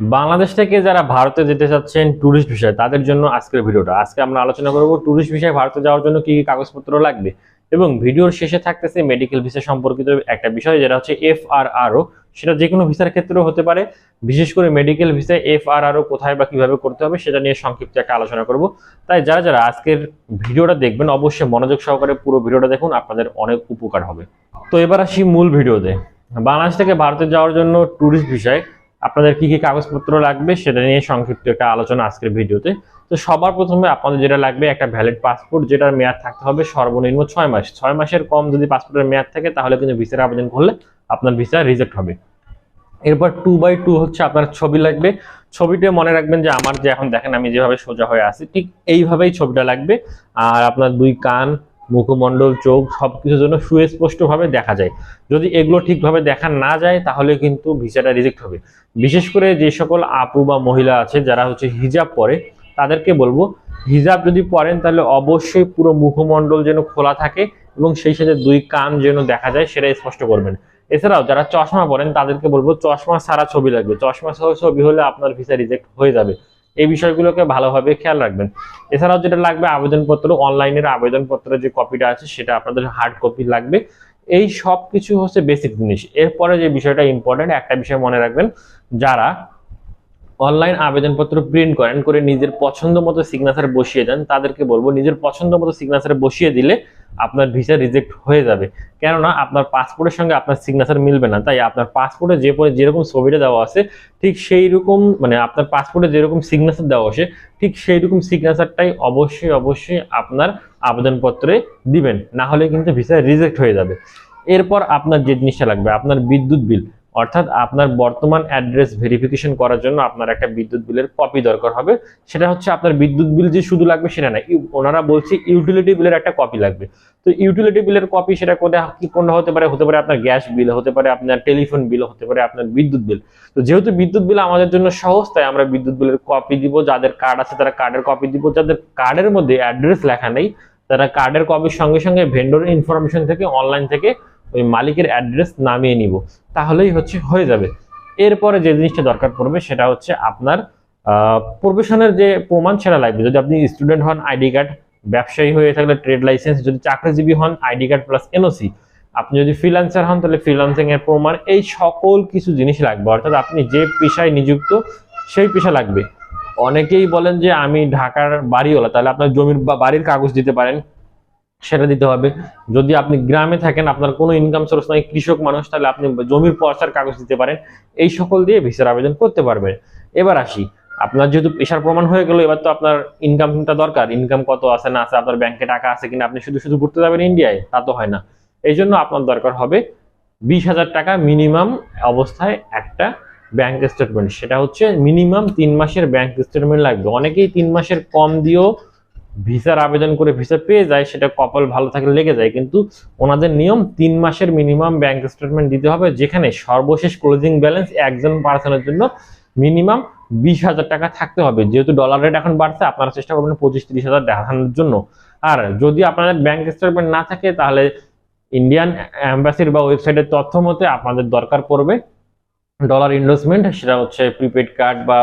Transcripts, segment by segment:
বাংলাদেশ থেকে যারা ভারতে যেতে চাচ্ছেন ট্যুরিস্ট বিষয় তাদের জন্য আজকের ভিডিওটা। আজকে আমরা আলোচনা করব ট্যুরিস্ট বিষয়ে ভারতে যাওয়ার জন্য কি কি কাগজপত্র লাগবে। এবং ভিডিওর শেষে থাকতেছে মেডিকেল ভিসা সম্পর্কিত একটা বিষয়, যেটা হচ্ছে এফ আর আরও সেটা যে কোনো ভিসার ক্ষেত্রেও হতে পারে। বিশেষ করে মেডিকেল ভিসা এফ আর আরও কোথায় বা কীভাবে করতে হবে সেটা নিয়ে সংক্ষিপ্ত একটা আলোচনা করব। তাই যারা যারা আজকের ভিডিওটা দেখবেন, অবশ্যই মনোযোগ সহকারে পুরো ভিডিওটা দেখুন, আপনাদের অনেক উপকার হবে। তো এবার আসি মূল ভিডিওতে। বাংলাদেশ থেকে ভারতে যাওয়ার জন্য ট্যুরিস্ট বিষয় আপনাদের কি কি কাগজপত্র লাগবে সেটা নিয়ে সংক্ষিপ্ত একটা আলোচনা আজকের ভিডিওতে। তো সবার প্রথমে আপনাদের যেটা লাগবে একটা ভ্যালিড পাসপোর্ট যেটার মেয়াদ থাকতে হবে সর্বনিম্ন ছয় মাস। ছয় মাসের কম যদি পাসপোর্টের মেয়াদ থাকে, তাহলে কিন্তু ভিসার আবেদন করলে আপনার ভিসা রিজেক্ট হবে। এরপর টু বাই টু হচ্ছে আপনার ছবি লাগবে। ছবিটা মনে রাখবেন যে আমার যে এখন দেখেন আমি যেভাবে সোজা হয়ে আছি, ঠিক এইভাবেই ছবিটা লাগবে। আর আপনার দুই কান মুখমণ্ডল, চোখ সব কিছুর জন্য সুস্পষ্টভাবে দেখা যায়। যদি এগুলো ঠিকভাবে দেখা না যায়, তাহলে কিন্তু ভিসাটা রিজেক্ট হবে। বিশেষ করে যে সকল আপু বা মহিলা আছে, যারা হচ্ছে হিজাব পরে, তাদেরকে বলব, হিজাব যদি পরেন, তাহলে অবশ্যই পুরো মুখমণ্ডল যেন খোলা থাকে এবং সেই সাথে দুই কান যেন দেখা যায় সেটা স্পষ্ট করবেন। এছাড়াও যারা চশমা পরেন, তাদেরকে বলব, চশমা ছাড়া ছবি লাগবে। চশমা সহ ছবি হলে আপনার ভিসা রিজেক্ট হয়ে যাবে। এই বিষয়গুলোকে ভালোভাবে খেয়াল রাখবেন। এছাড়াও যেটা লাগবে, আবেদনপত্র, অনলাইনের আবেদনপত্রের যে কপিটা আছে, সেটা আপনাদের হার্ড কপি লাগবে। এই সব কিছু হচ্ছে বেসিক জিনিস। এরপরে যে বিষয়টা ইম্পর্টেন্ট একটা বিষয় মনে রাখবেন, যারা অনলাইন আবেদনপত্র প্রিন্ট করেন, করে নিজের পছন্দ মতো সিগনেচার বসিয়ে দেন, তাদেরকে বলব, নিজের পছন্দ মতো সিগনেচার বসিয়ে দিলে আপনার ভিসা রিজেক্ট হয়ে যাবে। কেননা আপনার পাসপোর্টের সঙ্গে আপনার সিগনেচার মিলবে না। তাই আপনার পাসপোর্টে যে পরে যেরকম ছবিটা দেওয়া আছে, ঠিক সেই রকম মানে আপনার পাসপোর্টে যেরকম সিগনেচার দেওয়া আছে, ঠিক সেই রকম সিগনেচারটাই অবশ্যই অবশ্যই আপনার আবেদনপত্রে দিবেন। না হলে কিন্তু ভিসা রিজেক্ট হয়ে যাবে। এরপর আপনার যে জিনিসটা লাগবে, আপনার বিদ্যুৎ বিল অর্থাৎ আপনার বর্তমান অ্যাড্রেস ভেরিফিকেশন করার জন্য আপনার একটা বিদ্যুৎ বিলের কপি দরকার হবে। সেটা হচ্ছে আপনার বিদ্যুৎ বিল যে শুধু লাগবে সেটা না ওনারা বলছে ইউটিলিটি বিলের একটা কপি লাগবে। তো ইউটিলিটি বিলের কপি সেটা কোথায় কি কোনটা হতে পারে? হতে পারে আপনার গ্যাস বিল, হতে পারে আপনার টেলিফোন বিল হতে পারে আপনার বিদ্যুৎ বিল। তো যেহেতু বিদ্যুৎ বিল আমাদের জন্য সহজ, তাই আমরা বিদ্যুৎ বিলের কপি দিব, যাদের কার্ড আছে তারা কার্ডের কপি দিব। যাদের কার্ডের মধ্যে অ্যাড্রেস লেখা নেই, তারা কার্ডের কপির সঙ্গে সঙ্গে ভেন্ডর ইনফরমেশন থেকে অনলাইন থেকে ওই মালিকের অ্যাড্রেস নামিয়ে নিব। তাহলেই হচ্ছে হয়ে যাবে। এরপরে যে জিনিসটা দরকার পড়বে, সেটা হচ্ছে আপনার প্রফেশনের যে প্রমাণ সেটা লাগবে। যদি আপনি স্টুডেন্ট হন, আইডি কার্ড, ব্যবসায়ী হয়ে থাকলে ট্রেড লাইসেন্স, যদি চাকরিজীবী হন, আইডি কার্ড প্লাস এনওসি। আপনি যদি ফ্রিল্যান্সার হন, তাহলে ফ্রিল্যান্সিং এর প্রমাণ, এই সকল কিছু জিনিস লাগবে। অর্থাৎ আপনি যে পেশায় নিযুক্ত, সেই পেশা লাগবে। অনেকেই বলেন যে, আমি ঢাকার বাড়িওয়ালা তাহলে আপনার জমির বা বাড়ির কাগজ দিতে পারেন। সেটা দিতে হবে। যদি আপনি গ্রামে থাকেন, আপনার কোনো ইনকাম সোর্স নাই, কৃষক মানুষ, তাহলে আপনি জমির পর্চার কাগজ দিতে পারেন। এই সকল দিয়ে ভিসার আবেদন করতে পারবেন। এবার আসি। আপনার যেহেতু পেশার প্রমাণ হয়ে গেল, এবার তো আপনার ইনকামটা দরকার। ইনকাম কত আছে, না আছে, আপনার ব্যাংকে টাকা আছে কিনা, আপনি শুধু শুধু ঘুরতে যাবেন ইন্ডিয়ায় তা তো হয় না। এই জন্য আপনার দরকার হবে বিশ হাজার টাকা মিনিমাম অবস্থায় একটা ব্যাংক স্টেটমেন্ট সেটা হচ্ছে মিনিমাম তিন মাসের ব্যাংক স্টেটমেন্ট লাগবে। অনেকেই তিন মাসের কম দিয়েও ভিসার আবেদন করে ভিসা পেয়ে যায়, সেটা কপাল ভালো থাকলে লেগে যায়। কিন্তু ওনাদের নিয়ম, তিন মাসের মিনিমাম ব্যাংক স্টেটমেন্ট দিতে হবে, যেখানে সর্বশেষ ক্লোজিং ব্যালেন্স একজন পার্সনের জন্য মিনিমাম বিশ হাজার টাকা থাকতে হবে। যেহেতু ডলার রেট এখন বাড়ছে, আপনারা চেষ্টা করবেন পঁচিশ তিরিশ হাজার দেখানোর জন্য। আর যদি আপনাদের ব্যাংক স্টেটমেন্ট না থাকে, তাহলে ইন্ডিয়ান অ্যাম্বাসির বা ওয়েবসাইটের তথ্য মতে আপনাদের দরকার পড়বে ডলার ইনভেস্টমেন্ট সেটা হচ্ছে প্রিপেড কার্ড বা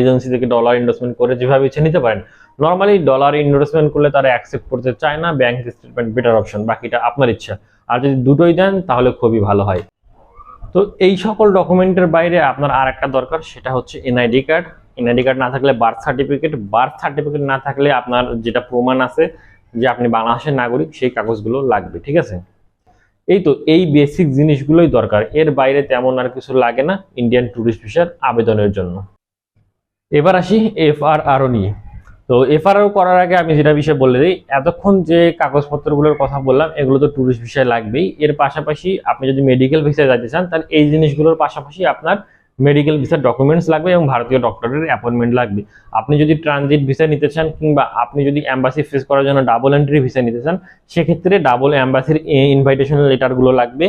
এজেন্সি থেকে ডলার ইনভেস্টমেন্ট করে যেভাবে ইচ্ছে নিতে পারেন। নর্মালি ডলার ইনভেস্টমেন্ট করলে তারা অ্যাকসেপ্ট করতে চায় না ব্যাংক স্টেটমেন্ট বেটার অপশন বাকিটা আপনার ইচ্ছা। আর যদি দুটোই দেন, তাহলে খুবই ভালো হয়। তো এই সকল ডকুমেন্টের বাইরে আপনার আর একটা দরকার, সেটা হচ্ছে এনআইডি কার্ড এনআইডি কার্ড না থাকলে বার্থ সার্টিফিকেট বার্থ সার্টিফিকেট না থাকলে আপনার যেটা প্রমাণ আছে যে আপনি বাংলাদেশের নাগরিক, সেই কাগজগুলো লাগবে, ঠিক আছে? এই তো, এই বেসিক জিনিসগুলোই দরকার। এর বাইরে তেমন আর কিছু লাগে না ইন্ডিয়ান ট্যুরিস্ট ভিসার আবেদনের জন্য। এবার আসি এফ আর আরও নিয়ে। তো এফআরও করার আগে আমি যেটা বিষয়ে বলে দিই, এতক্ষণ যে কাগজপত্রগুলোর কথা বললাম, এগুলো তো ট্যুরিস্ট ভিসায় লাগবেই। এর পাশাপাশি আপনি যদি মেডিকেল ভিসায় যেতে চান, তাহলে এই জিনিসগুলোর পাশাপাশি আপনার মেডিকেল ভিসার ডকুমেন্টস লাগবে এবং ভারতীয় ডক্টরের অ্যাপয়েন্টমেন্ট লাগবে। আপনি যদি ট্রানজিট ভিসা নিতে চান কিংবা আপনি যদি অ্যাম্বাসি ফেস করার জন্য ডাবল এন্ট্রি ভিসা নিতে চান, সেক্ষেত্রে ডাবল অ্যাম্বাসির ইনভাইটেশন লেটারগুলো লাগবে।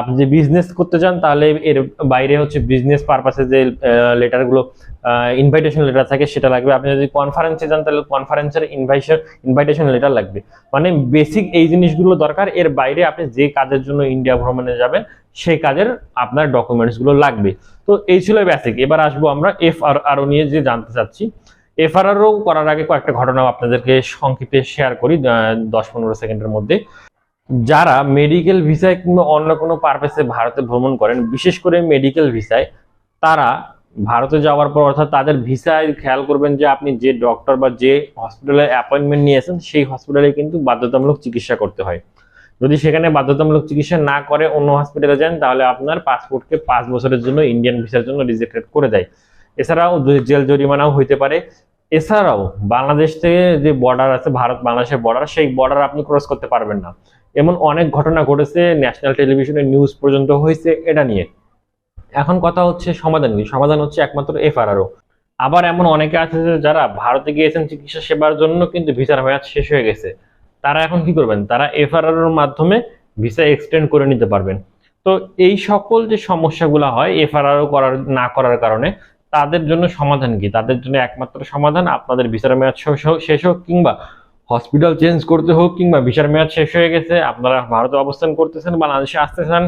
আপনি যে বিজনেস করতে চান, তাহলে এর বাইরে হচ্ছে বিজনেস পারপাসে যে লেটারগুলো ইনভাইটেশন লেটার থাকে, সেটা লাগবে। আপনি যদি কনফারেন্সে যান, তাহলে কনফারেন্সের ইনভাইশন ইনভাইটেশন লেটার লাগবে। মানে বেসিক এই জিনিসগুলো দরকার। এর বাইরে আপনি যে কাজের জন্য ইন্ডিয়া ভ্রমণে যাবেন সেই কাজের আপনার ডকুমেন্টসগুলো লাগবে। তো এই ছিল বেসিক এবার আসব আমরা এফ আর আরও নিয়ে যে জানতে চাচ্ছি। এফ এফআরআরও করার আগে কয়েকটা ঘটনা আপনাদেরকে সংক্ষেপে শেয়ার করি দশ পনেরো সেকেন্ডের মধ্যে। যারা মেডিকেল ভিসায় কিংবা অন্য কোনো পারপাসে ভারতে ভ্রমণ করেন, বিশেষ করে মেডিকেল ভিসায় তারা ভারতে যাওয়ার পর অর্থাৎ তাদের ভিসায় খেয়াল করবেন যে আপনি যে ডক্টর বা যে হসপিটালে অ্যাপয়েন্টমেন্ট নিয়েছেন, সেই হসপিটালে কিন্তু বাধ্যতামূলক চিকিৎসা করতে হয়। যদি সেখানে বাধ্যতামূলক চিকিৎসা না করে অন্য হসপিটালে যান, তাহলে আপনার পাসপোর্টকে পাঁচ বছরের জন্য ইন্ডিয়ান ভিসার জন্য রিজেক্টেড করে দেয়। এছাড়াও জেল জরিমানাও হইতে পারে। এছাড়াও বাংলাদেশ থেকে যে বর্ডার আছে ভারত বাংলাদেশের বর্ডার সেই বর্ডার আপনি ক্রস করতে পারবেন না। এমন অনেক ঘটনা ঘটেছে ন্যাশনাল টেলিভিশনে নিউজ পর্যন্ত হয়েছে এটা নিয়ে। এখন কথা হচ্ছে সমাধান কি? সমাধান হচ্ছে একমাত্র এফআরআরও। আবার এমন অনেকে আছে যে যারা ভারতে গিয়েছেন চিকিৎসা সেবার জন্য কিন্তু ভিসার মেয়াদ শেষ হয়ে গেছে। তারা এখন কি করবেন? তারা এফআরআর মাধ্যমে ভিসা এক্সটেন্ড করে নিতে পারবেন। তো এই সকল যে সমস্যাগুলো হয় এফআরআর করার, না করার কারণে তাদের জন্য সমাধান কি? তাদের জন্য একমাত্র সমাধান আপনাদের ভিসার মেয়াদ শেষ হোক কিংবা হসপিটাল চেঞ্জ করতে হোক কিংবা ভিসার মেয়াদ শেষ হয়ে গেছে, আপনারা ভারতে অবস্থান করতেছেন, বাংলাদেশে আসতে চান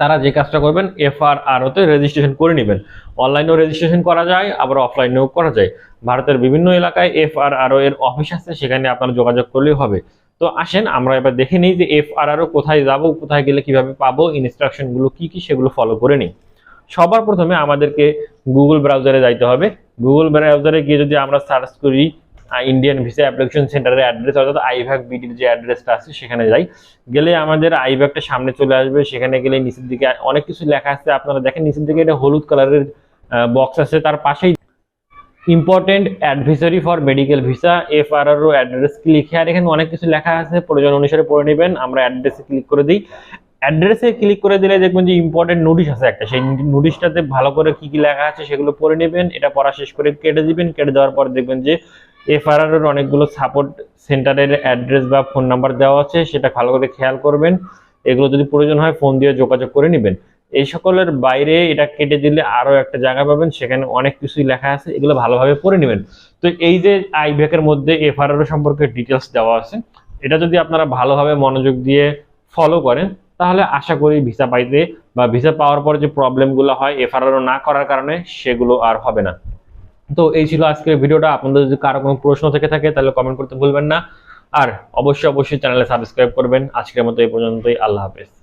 তারা যে কাজটা করবেন, এফআরআরওতে রেজিস্ট্রেশন করে নেবেন। অনলাইনেও রেজিস্ট্রেশন করা যায়, আবার অফলাইনেও করা যায়। ভারতের বিভিন্ন এলাকায় এফআরআরও এর অফিস আছে, সেখানে আপনারা যোগাযোগ করলেই হবে। তো আসেন, আমরা এবার দেখে নিই যে এফআরআরও কোথায় যাব, কোথায় গেলে কীভাবে পাবো ইনস্ট্রাকশনগুলো কি কি সেগুলো ফলো করে নিই। সবার প্রথমে আমাদেরকে গুগল ব্রাউজারে যাইতে হবে। গুগল ব্রাউজারে গিয়ে যদি আমরা সার্চ করি ইন্ডিয়ান ভিসা অ্যাপ্লিকেশন সেন্টারের অ্যাড্রেস অর্থাৎ আইভ্যাক বিডির যে অ্যাড্রেসটা আছে, সেখানে যাই। গেলে আমাদের আইব্যাগটা সামনে চলে আসবে, সেখানে গেলে নিচের দিকে অনেক কিছু লেখা আছে। আপনারা দেখেন নিচের দিকে এটা হলুদ কালারের বক্স আছে। তার পাশেই important advisory for medical visa F R R address লিখে আর এখানে অনেক কিছু লেখা আছে, প্রয়োজন অনুসারে পড়ে নেবেন। আমরা অ্যাড্রেসে ক্লিক করে দিই। অ্যাড্রেসে ক্লিক করে দিলে দেখবেন যে ইম্পর্টেন্ট নোটিশ আছে একটা। সেই নোটিশটাতে ভালো করে কি কি লেখা আছে সেগুলো পড়ে নেবেন। এটা পড়া শেষ করে কেটে দিবেন। কেটে দেওয়ার পর দেখবেন যে এফআরআর অনেকগুলো সাপোর্ট সেন্টারের অ্যাড্রেস বা ফোন নাম্বার দেওয়া আছে, সেটা ভালো করে খেয়াল করবেন। এগুলো যদি প্রয়োজন হয় ফোন দিয়ে যোগাযোগ করে নেবেন। এই সকলের বাইরে এটা কেটে দিলে আরও একটা জায়গা পাবেন, সেখানে অনেক কিছুই লেখা আছে, এগুলো ভালোভাবে পড়ে নেবেন। তো এই যে আইভ্যাকের মধ্যে এফআরআর সম্পর্কে ডিটেলস দেওয়া আছে, এটা যদি আপনারা ভালোভাবে মনোযোগ দিয়ে ফলো করেন, তাহলে আশা করি ভিসা পাইতে বা ভিসা পাওয়ার পর যে প্রবলেমগুলো হয় এফআরআর না করার কারণে সেগুলো আর হবে না। তো এই ছিল আজকের ভিডিওটা। আপনাদের যদি কারও কোনো প্রশ্ন থেকে থাকে, তাহলে কমেন্ট করতে ভুলবেন না। আর অবশ্যই অবশ্যই চ্যানেলে সাবস্ক্রাইব করবেন। আজকের মতো এই পর্যন্তই। আল্লাহ হাফেজ।